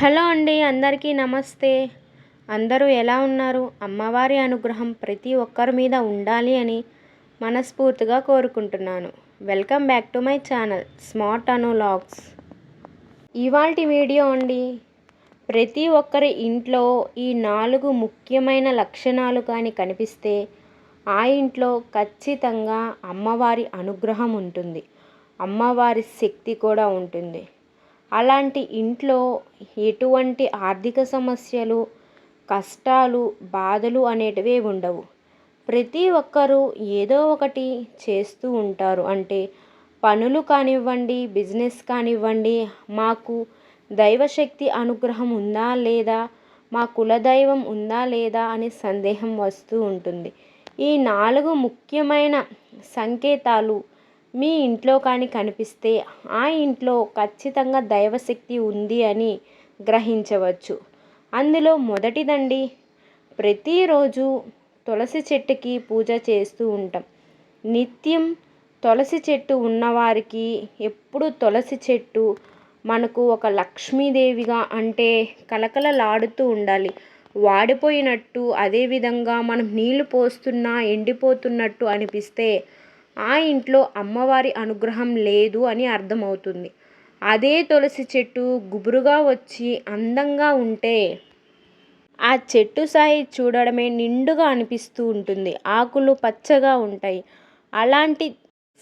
Hello అండి అందరికీ నమస్తే. అందరూ ఎలా ఉన్నారు? అమ్మవారి అనుగ్రహం ప్రతి ఒక్కరి మీద ఉండాలి అని మనస్ఫూర్తిగా కోరుకుంటున్నాను. Welcome back to my channel smart Anu logs. ఇవాల్టి వీడియో అండి ప్రతి ఒక్కరి ఇంట్లో ఈ నాలుగు ముఖ్యమైన లక్షణాలు కానీ కనిపిస్తే ఆ ఇంట్లో ఖచ్చితంగా అమ్మవారి అనుగ్రహం ఉంటుంది. అమ్మవారి శక్తి కూడా ఉంటుంది. అలాంటి ఇంట్లో ఎటువంటి ఆర్థిక సమస్యలు కష్టాలు బాధలు అనేటివే ఉండవు. ప్రతి ఒక్కరూ ఏదో ఒకటి చేస్తూ ఉంటారు. అంటే పనులు కానివ్వండి బిజినెస్ కానివ్వండి మాకు దైవశక్తి అనుగ్రహం ఉందా లేదా మా కులదైవం ఉందా లేదా అనే సందేహం వస్తూ ఉంటుంది. ఈ నాలుగు ముఖ్యమైన సంకేతాలు మీ ఇంట్లో కానీ కనిపిస్తే ఆ ఇంట్లో ఖచ్చితంగా దైవశక్తి ఉంది అని గ్రహించవచ్చు. అందులో మొదటిదండి ప్రతిరోజు తులసి చెట్టుకి పూజ చేస్తూ ఉంటాం. నిత్యం తులసి చెట్టు ఉన్నవారికి ఎప్పుడు తులసి చెట్టు మనకు ఒక లక్ష్మీదేవిగా అంటే కలకలలాడుతూ ఉండాలి. వాడిపోయినట్టు అదేవిధంగా మనం నీళ్ళు పోస్తున్నా ఎండిపోతున్నట్టు అనిపిస్తే ఆ ఇంట్లో అమ్మవారి అనుగ్రహం లేదు అని అర్థమవుతుంది. అదే తులసి చెట్టు గుబురుగా వచ్చి అందంగా ఉంటే ఆ చెట్టు సాయి చూడడమే నిండుగా అనిపిస్తూ ఉంటుంది. ఆకులు పచ్చగా ఉంటాయి. అలాంటి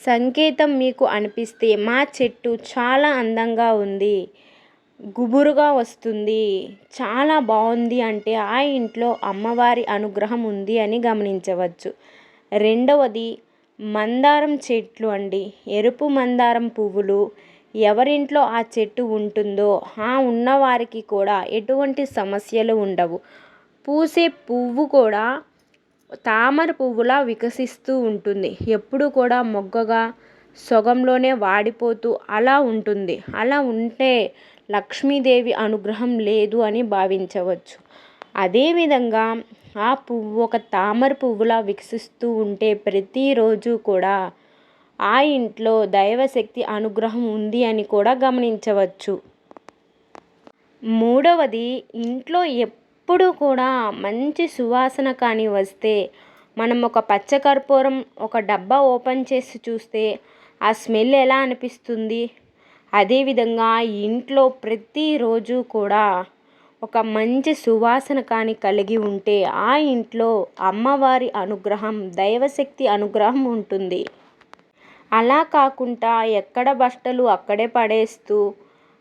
సంకేతం మీకు అనిపిస్తే మా చెట్టు చాలా అందంగా ఉంది గుబురుగా వస్తుంది చాలా బాగుంది అంటే ఆ ఇంట్లో అమ్మవారి అనుగ్రహం ఉంది అని గమనించవచ్చు. రెండవది మందారం చెట్లు అండి. ఎరుపు మందారం పువ్వులు. ఎవరింట్లో ఆ చెట్టు ఉంటుందో ఆ ఉన్నవారికి కూడా ఎటువంటి సమస్యలు ఉండవు. పూసే పువ్వు కూడా తామర పువ్వులా వికసిస్తూ ఉంటుంది. ఎప్పుడు కూడా మొగ్గగా సొగంలోనే వాడిపోతూ అలా ఉంటుంది. అలా ఉంటే లక్ష్మీదేవి అనుగ్రహం లేదు అని భావించవచ్చు. అదేవిధంగా ఆ పువ్వు ఒక తామర పువ్వులా వికసిస్తూ ఉంటే ప్రతిరోజు కూడా ఆ ఇంట్లో దైవశక్తి అనుగ్రహం ఉంది అని కూడా గమనించవచ్చు. మూడవది ఇంట్లో ఎప్పుడు కూడా మంచి సువాసన కానీ వస్తే మనం ఒక పచ్చకర్పూరం ఒక డబ్బా ఓపెన్ చేసి చూస్తే ఆ స్మెల్ ఎలా అనిపిస్తుంది? అదేవిధంగా ఇంట్లో ప్రతిరోజు కూడా ఒక మంచి సువాసన కానీ కలిగి ఉంటే ఆ ఇంట్లో అమ్మవారి అనుగ్రహం దైవశక్తి అనుగ్రహం ఉంటుంది. అలా కాకుండా ఎక్కడ బట్టలు అక్కడే పడేస్తూ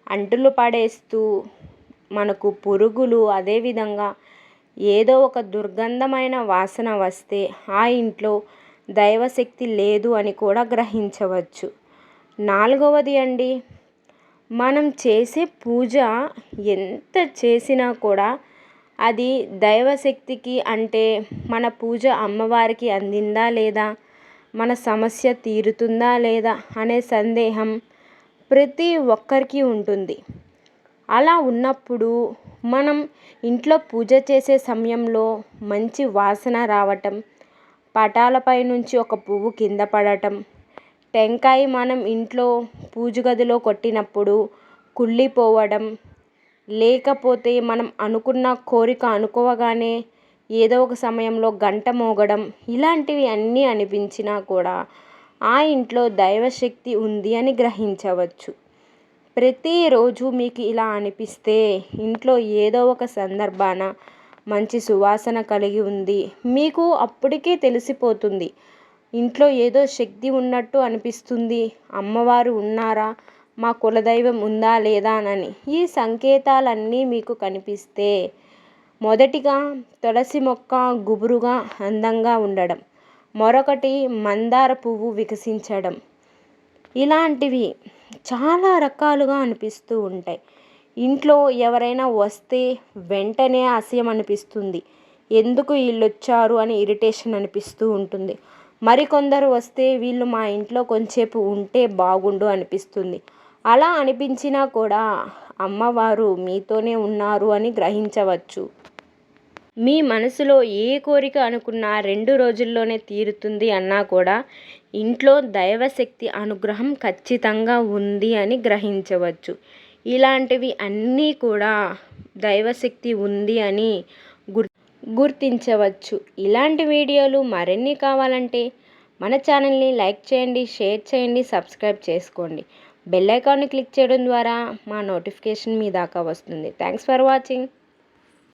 అంటులు పడేస్తూ మనకు పురుగులు అదేవిధంగా ఏదో ఒక దుర్గంధమైన వాసన వస్తే ఆ ఇంట్లో దైవశక్తి లేదు అని కూడా గ్రహించవచ్చు. నాలుగవది అండి మనం చేసే పూజ ఎంత చేసినా కూడా అది దైవశక్తికి అంటే మన పూజ అమ్మవారికి అందిందా లేదా? మన సమస్య తీరుతుందా లేదా? అనే సందేహం ప్రతి ఒక్కరికి ఉంటుంది. అలా ఉన్నప్పుడు మనం ఇంట్లో పూజ చేసే సమయంలో మంచి వాసన రావటం పటాలపై నుంచి ఒక పువ్వు కింద పడటం టెంకాయ మనం ఇంట్లో పూజ గదిలో కొట్టినప్పుడు కుళ్ళిపోవడం లేకపోతే మనం అనుకున్న కోరిక అనుకోవగానే ఏదో ఒక సమయంలో గంట మోగడం ఇలాంటివి అన్నీ అనిపించినా కూడా ఆ ఇంట్లో దైవశక్తి ఉంది అని గ్రహించవచ్చు. ప్రతిరోజు మీకు ఇలా అనిపిస్తే ఇంట్లో ఏదో ఒక సందర్భాన మంచి సువాసన కలిగి ఉంది. మీకు అప్పటికే తెలిసిపోతుంది. ఇంట్లో ఏదో శక్తి ఉన్నట్టు అనిపిస్తుంది. అమ్మవారు ఉన్నారా? మా కులదైవం ఉందా లేదా అని ఈ సంకేతాలన్నీ మీకు కనిపిస్తే మొదటిగా తులసి మొక్క గుబురుగా అందంగా ఉండడం మరొకటి మందార పువ్వు వికసించడం. ఇలాంటివి చాలా రకాలుగా అనిపిస్తూ ఉంటాయి. ఇంట్లో ఎవరైనా వస్తే వెంటనే అసహ్యం అనిపిస్తుంది. ఎందుకు వీళ్ళు వచ్చారు అని ఇరిటేషన్ అనిపిస్తూ ఉంటుంది. మరికొందరు వస్తే వీళ్ళు మా ఇంట్లో కొంచెంసేపు ఉంటే బాగుండు అనిపిస్తుంది. అలా అనిపించినా కూడా అమ్మవారు మీతోనే ఉన్నారు అని గ్రహించవచ్చు. మీ మనసులో ఏ కోరిక అనుకున్నా రెండు రోజుల్లోనే తీరుతుంది అన్నా కూడా ఇంట్లో దైవశక్తి అనుగ్రహం ఖచ్చితంగా ఉంది అని గ్రహించవచ్చు. ఇలాంటివి అన్నీ కూడా దైవశక్తి ఉంది అని గుర్తించవచ్చు. ఇలాంటి వీడియోలు మరిన్ని కావాలంటే మన ఛానల్ని లైక్ చేయండి షేర్ చేయండి సబ్స్క్రైబ్ చేసుకోండి. బెల్ ఐకాన్ని క్లిక్ చేయడం ద్వారా మా నోటిఫికేషన్ మీ దాకా వస్తుంది. Thanks for watching.